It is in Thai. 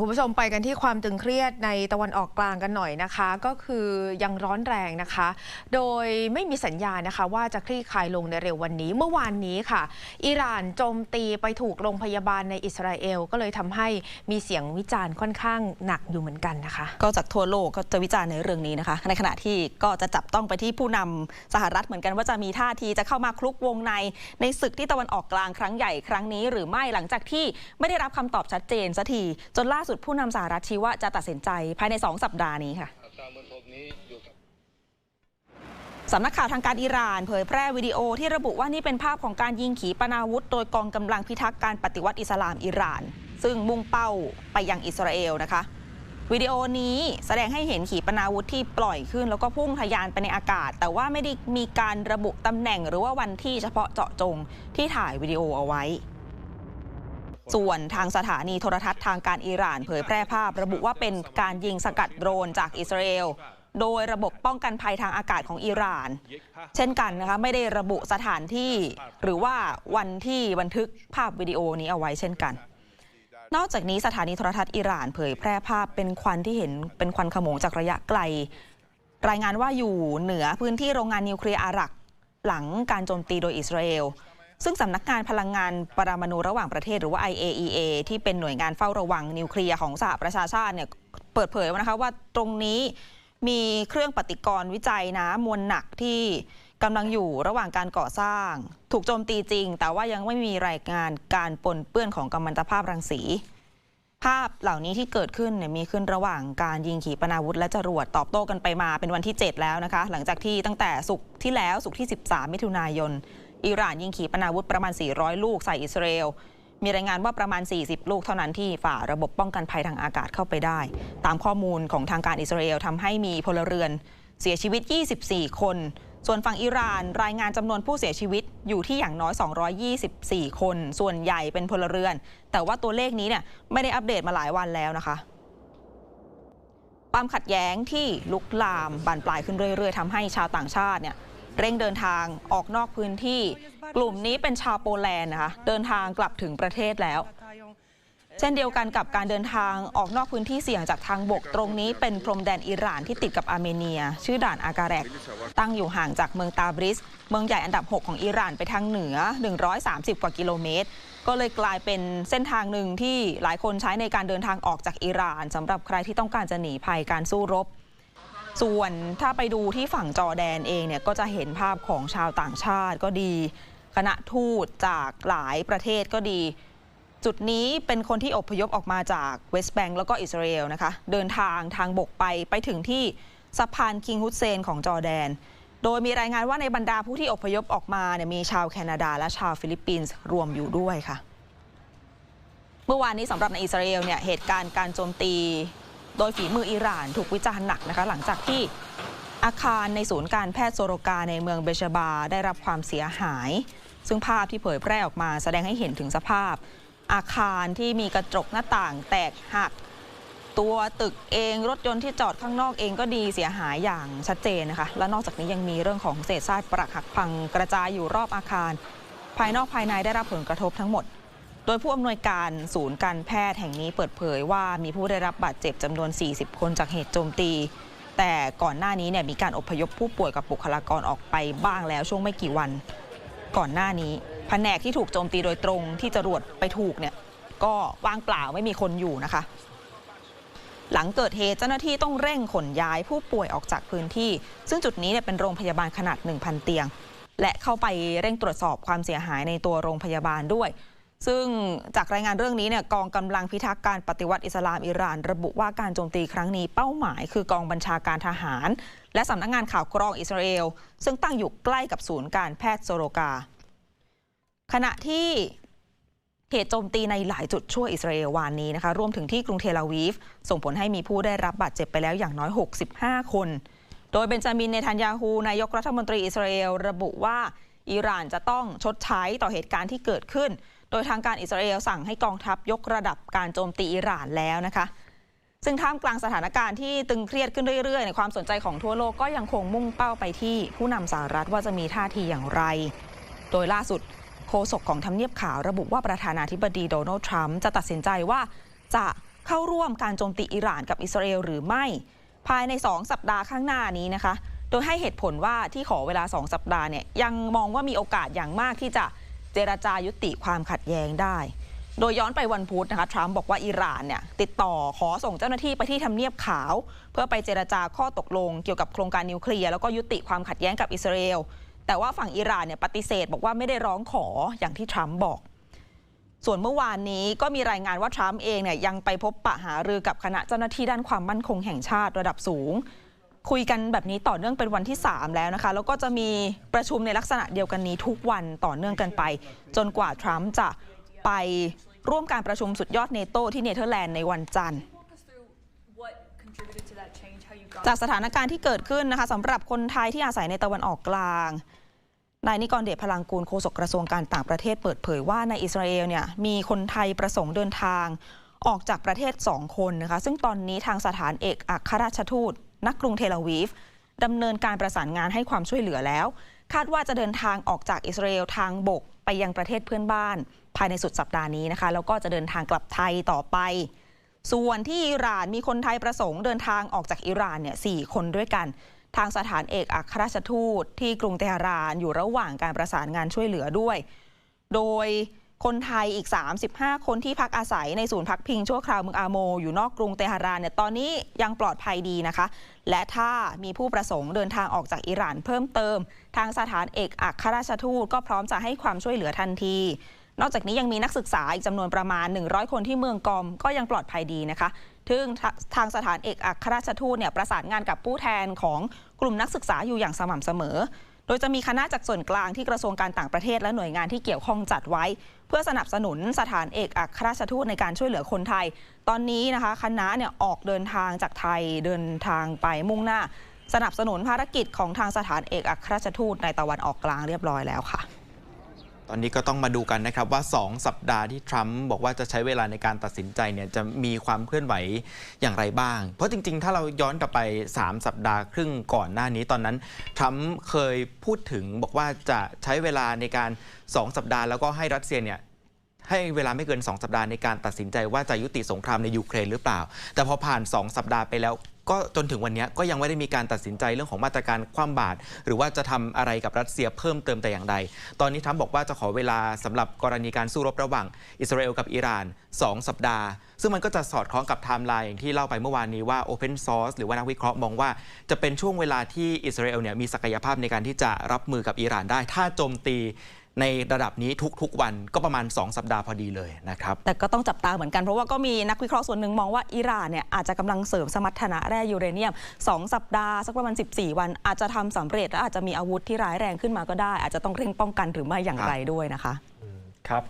คุณผู้ชมไปกันที่ความตึงเครียดในตะวันออกกลางกันหน่อยนะคะ ก็คือยังร้อนแรงนะคะ โดยไม่มีสัญญาณนะคะ ว่าจะคลี่คลายลงในเร็ววันนี้ เมื่อวานนี้ค่ะ อิหร่านโจมตีไปถูกโรงพยาบาลในอิสราเอล ก็เลยทำให้มีเสียงวิจารณ์ค่อนข้างหนักอยู่เหมือนกันนะคะ ก็จากทั่วโลกก็จะวิจารณ์ในเรื่องนี้นะคะ ในขณะที่ก็จะจับต้องไปที่ผู้นำสหรัฐเหมือนกันว่าจะมีท่าทีจะเข้ามาคลุกวงในในศึกที่ตะวันออกกลางครั้งใหญ่ครั้งนี้ หรือไม่หลังจากที่ไม่ได้รับคำตอบชัดเจนสักทีจนล่าสุดผู้นำสหรัฐชี้ว่าจะตัดสินใจภายใน 2 สัปดาห์นี้ค่ะการบรรทมนี้อยู่กับสำนักข่าวทางการอิหร่านเผยแพร่วิดีโอที่ระบุว่านี่เป็นภาพของการยิงขีปนาวุธ โดยกองกำลังพิทักษ์การปฏิวัติอิสลามอิหร่าน ซึ่งมุ่งเป้าไปยังอิสราเอลนะคะวิดีโอนี้แสดงให้เห็นขีปนาวุธที่ปล่อยขึ้น แล้วก็พุ่งทะยานไปในอากาศ แต่ว่าไม่ได้มีการระบุตำแหน่งหรือว่าวันที่เฉพาะเจาะจงที่ถ่ายวิดีโอเอาไว้ ส่วนทางสถานีโทรทัศน์ทางการอิหร่านเผยแพร่ภาพ ระบุว่าเป็นการยิงสกัดโดรนจากอิสราเอลโดยระบบป้องกันภัยทางอากาศของอิหร่าน เช่นกันนะคะไม่ได้ระบุสถานที่ หรือว่าวันที่บันทึกภาพวิดีโอนี้เอาไว้เช่นกัน นอกจากนี้สถานีโทรทัศน์อิหร่านเผยแพร่ภาพเป็นควันที่เห็นเป็นควันขโมงจากระยะไกล รายงานว่าอยู่เหนือพื้นที่โรงงานนิวเคลียร์อาหรัก หลังการโจมตีโดยอิสราเอล ซึ่งสำนักงานพลังงานปรมาณูระหว่างประเทศหรือว่า IAEA ที่เป็นหน่วยงานเฝ้าระวังนิวเคลียร์ของสหประชาชาติเนี่ยเปิดเผยว่านะคะว่าตรงนี้มีเครื่องปฏิกรณ์วิจัยน้ำมวลหนักที่กำลังอยู่ระหว่างการก่อสร้าง ถูกโจมตีจริง แต่ว่ายังไม่มีรายงานการปนเปื้อนของกัมมันตภาพรังสี ภาพเหล่านี้ที่เกิดขึ้นเนี่ยมีขึ้นระหว่างการยิงขีปนาวุธและจรวดตอบโต้กันไปมาเป็นวันที่ 7 แล้วนะคะ หลังจากที่ตั้งแต่สุกที่แล้วสุกที่ 13 มิถุนายน อิหร่านยิงขีปนาวุธประมาณ 400 ลูกใส่อิสราเอล มีรายงานว่าประมาณ 40 ลูกเท่านั้นที่ฝ่าระบบป้องกันภัยทางอากาศเข้าไปได้ ตามข้อมูลของทางการอิสราเอลทำให้มีพลเรือนเสียชีวิต 24 คน ส่วนฝั่งอิหร่านรายงานจำนวนผู้เสียชีวิตอยู่ที่อย่างน้อย 224 คน ส่วนใหญ่เป็นพลเรือน แต่ว่าตัวเลขนี้เนี่ยไม่ได้อัปเดตมาหลายวันแล้วนะคะความขัดแย้งที่ลุกลามบานปลายขึ้นเรื่อย ๆทำให้ชาวต่างชาติเนี่ย เร่งเดินทางออกนอกพื้นที่ กลุ่มนี้เป็นชาวโปแลนด์นะคะเดินทางกลับถึงประเทศแล้ว เช่นเดียวกันกับการเดินทางออกนอกพื้นที่เสี่ยงจากทางบกตรงนี้เป็นพรมแดนอิหร่านที่ติดกับอาร์เมเนีย ชื่อด่านอากาแรก ตั้งอยู่ห่างจากเมืองตาบริส เมืองใหญ่อันดับ 6 ของอิหร่านไปทางเหนือ 130 กว่ากิโลเมตร ก็เลยกลายเป็นเส้นทางหนึ่งที่หลายคนใช้ในการเดินทางออกจากอิหร่านสำหรับใครที่ต้องการจะหนีภัยการสู้รบ ส่วนถ้าไปดูที่ฝั่งจอแดนเองเนี่ยก็จะเห็นภาพของชาวต่างชาติก็ดี คณะทูตจากหลายประเทศก็ดี จุดนี้เป็นคนที่อพยพออกมาจากเวสต์แบงก์แล้วก็อิสราเอลนะคะ เดินทางทางบกไปไปถึงที่สะพานคิงฮุสเซนของจอแดน โดยมีรายงานว่าในบรรดาผู้ที่อพยพออกมาเนี่ยมีชาวแคนาดาและชาวฟิลิปปินส์รวมอยู่ด้วยค่ะ เมื่อวานนี้สำหรับในอิสราเอลเนี่ยเหตุการณ์การโจมตี โดยฝีมืออิหร่านถูกวิจารณ์หนักนะคะหลังจากที่อาคารในศูนย์การแพทย์โซโรกาในเมืองเบชบา ได้รับความเสียหาย ซึ่งภาพที่เผยแพร่ออกมาแสดงให้เห็นถึงสภาพ อาคารที่มีกระจกหน้าต่างแตกหัก ตัวตึกเองรถยนต์ที่จอดข้างนอกเองก็ดีเสียหายอย่างชัดเจนนะคะ และนอกจากนี้ยังมีเรื่องของเศษซากปรักหักพังกระจายอยู่รอบอาคาร ภายนอกภายในได้รับผลกระทบทั้งหมด โดยผู้อำนวยการศูนย์การแพทย์แห่งนี้เปิดเผยว่ามีผู้ได้รับบาดเจ็บจำนวน 40 คนจากเหตุโจมตี แต่ก่อนหน้านี้เนี่ยมีการอพยพผู้ป่วยกับบุคลากรออกไปบ้างแล้วช่วงไม่กี่วัน ก่อนหน้านี้แผนกที่ถูกโจมตีโดยตรงที่จรวดไปถูกเนี่ยก็ว่างเปล่าไม่มีคนอยู่นะคะ หลังเกิดเหตุเจ้าหน้าที่ต้องเร่งขนย้ายผู้ป่วยออกจากพื้นที่ ซึ่งจุดนี้เนี่ยเป็นโรงพยาบาลขนาด 1,000 เตียง และเข้าไปเร่งตรวจสอบความเสียหายในตัวโรงพยาบาลด้วย ซึ่งจากรายงานเรื่องนี้เนี่ยกองกำลังพิทักษ์การปฏิวัติอิสลามอิหร่าน ระบุว่าการโจมตีครั้งนี้เป้าหมาย คือกองบัญชาการทหาร และสำนักงานข่าวกรองอิสราเอล ซึ่งตั้งอยู่ใกล้กับศูนย์การแพทย์โซโรกา ขณะที่เหตุโจมตีในหลายจุดชั่วอิสราเอลวานนี้นะคะรวมถึงที่กรุงเทลอาวีฟ ส่งผลให้มีผู้ได้รับบาดเจ็บไปแล้วอย่างน้อย 65 คน โดยเบนจามินเนทันยาฮูนายกรัฐมนตรีอิสราเอล ระบุว่าอิหร่านจะต้องชดใช้ต่อเหตุการณ์ที่เกิดขึ้น โดยทางการอิสราเอลสั่งให้กองทัพยกระดับการโจมตีอิหร่านแล้วนะคะ ซึ่งท่ามกลางสถานการณ์ที่ตึงเครียดขึ้นเรื่อยๆในความสนใจของทั่วโลกก็ยังคงมุ่งเป้าไปที่ผู้นำสหรัฐว่าจะมีท่าทีอย่างไร โดยล่าสุดโฆษกของทำเนียบขาวระบุว่าประธานาธิบดีโดนัลด์ทรัมป์จะตัดสินใจว่าจะเข้าร่วมการโจมตีอิหร่านกับอิสราเอลหรือไม่ ภายใน 2 สัปดาห์ข้างหน้านี้นะคะ โดยให้เหตุผลว่าที่ขอเวลา 2 สัปดาห์เนี่ยยังมองว่ามีโอกาสอย่างมากที่จะ เจรจายุติความขัดแย้งได้ โดยย้อนไปวันพุธนะคะทรัมป์บอกว่าอิหร่านเนี่ยติดต่อขอส่งเจ้าหน้าที่ไปที่ทำเนียบขาว เพื่อไปเจรจาข้อตกลงเกี่ยวกับโครงการนิวเคลียร์แล้วก็ยุติความขัดแย้งกับอิสราเอลแต่ว่าฝั่งอิหร่านเนี่ยปฏิเสธ บอกว่าไม่ได้ร้องขออย่างที่ทรัมป์บอก ส่วนเมื่อวานนี้ก็มีรายงานว่าทรัมป์เองเนี่ยยังไปพบปะหารือกับคณะเจ้าหน้าที่ด้านความมั่นคงแห่งชาติระดับสูง คุยกันแบบนี้ต่อเนื่องเป็นวันที่ 3 แล้วนะคะ แล้วก็จะมีประชุมในลักษณะเดียวกันนี้ทุกวันต่อเนื่องกันไป จนกว่าทรัมป์จะไปร่วมการประชุมสุดยอดเนโตที่เนเธอร์แลนด์ในวันจันทร์จากสถานการณ์ที่เกิดขึ้นนะคะสำหรับคนไทยที่อาศัยในตะวันออกกลางนายนิกรเดชพลังกูลโฆษกกระทรวงการต่างประเทศเปิดเผยว่าในอิสราเอลเนี่ยมีคนไทยประสงค์เดินทางออกจากประเทศ 2 คนนะคะ ซึ่งตอนนี้ทางสถานเอกอัครราชทูต ณกรุงเทลอาวีฟดำเนินการประสานงานให้ความช่วยเหลือแล้ว คาดว่าจะเดินทางออกจากอิสราเอลทางบกไปยังประเทศเพื่อนบ้าน ภายในสุดสัปดาห์นี้นะคะ แล้วก็จะเดินทางกลับไทยต่อไป ส่วนที่อิหร่านมีคนไทยประสงค์เดินทางออกจากอิหร่านเนี่ยสคนด้วยกัน ทางสถานเอกอัครราชทูตที่กรุงเตหะรานอยู่ระหว่างการประสานงานช่วยเหลือด้วย โดย คนไทยอีก 35 คนที่พักอาศัยในศูนย์พักพิงชั่วคราวเมืองอาโม อยู่นอกกรุงเตหะรานเนี่ยตอนนี้ยังปลอดภัยดีนะคะ และถ้ามีผู้ประสงค์เดินทางออกจากอิหร่านเพิ่มเติม ทางสถานเอกอัครราชทูตก็พร้อมจะให้ความช่วยเหลือทันที นอกจากนี้ยังมีนักศึกษาอีกจำนวนประมาณ 100 คนที่เมืองกอมก็ยังปลอดภัยดีนะคะซึ่งทางสถานเอกอัครราชทูตเนี่ยประสานงานกับผู้แทนของกลุ่มนักศึกษาอยู่อย่างสม่ำเสมอ โดยจะมีคณะจากส่วนกลางที่กระทรวงการต่างประเทศและหน่วยงานที่เกี่ยวข้องจัดไว้ เพื่อสนับสนุนสถานเอกอัครราชทูตในการช่วยเหลือคนไทย ตอนนี้นะคะคณะเนี่ยออกเดินทางจากไทยเดินทางไปมุ่งหน้า สนับสนุนภารกิจของทางสถานเอกอัครราชทูตในตะวันออกกลางเรียบร้อยแล้วค่ะ ตอนนี้ก็ต้องมาดูกันนะครับว่า 2 สัปดาห์ที่ทรัมป์บอกว่าจะใช้เวลาในการตัดสินใจเนี่ยจะมีความเคลื่อนไหวอย่างไรบ้าง เพราะจริงๆ ถ้าเราย้อนกลับไป 3 สัปดาห์ครึ่งก่อนหน้านี้ตอนนั้นทรัมป์เคยพูดถึงบอกว่าจะใช้เวลาในการ 2 สัปดาห์แล้วก็ให้รัสเซียเนี่ยให้เวลาไม่เกิน 2 สัปดาห์ในการตัดสินใจว่าจะยุติสงครามในยูเครนหรือเปล่า แต่พอผ่าน 2 สัปดาห์ไปแล้ว ก็จนถึงวันนี้ก็ยังไม่ได้มีการตัดสินใจเรื่องของมาตรการคว่ำบาตรหรือว่าจะทำอะไรกับรัสเซียเพิ่มเติมแต่อย่างใด ตอนนี้ทรัมบอกว่าจะขอเวลาสำหรับกรณีการสู้รบระหว่างอิสราเอลกับอิหร่าน 2 สัปดาห์ ซึ่งมันก็จะสอดคล้องกับไทม์ไลน์อย่างที่เล่าไปเมื่อวานนี้ว่า Open Source หรือว่านักวิเคราะห์มองว่า จะเป็นช่วงเวลาที่อิสราเอลเนี่ยมีศักยภาพในการที่จะรับมือกับอิหร่านได้ ถ้าโจมตี ในระดับนี้ทุกๆวันก็ประมาณ 2 สัปดาห์พอดีเลยนะครับ แต่ก็ต้องจับตาเหมือนกันเพราะว่าก็มีนักวิเคราะห์ส่วนหนึ่งมองว่าอิหร่านเนี่ยอาจจะกำลังเสริมสมรรถนะแร่ยูเรเนียม 2 สัปดาห์สักประมาณ 14 วัน อาจจะทำสำเร็จและอาจจะมีอาวุธที่ร้ายแรงขึ้นมาก็ได้ อาจจะต้องเร่งป้องกันหรือไม่อย่างไรด้วยนะคะ ครับ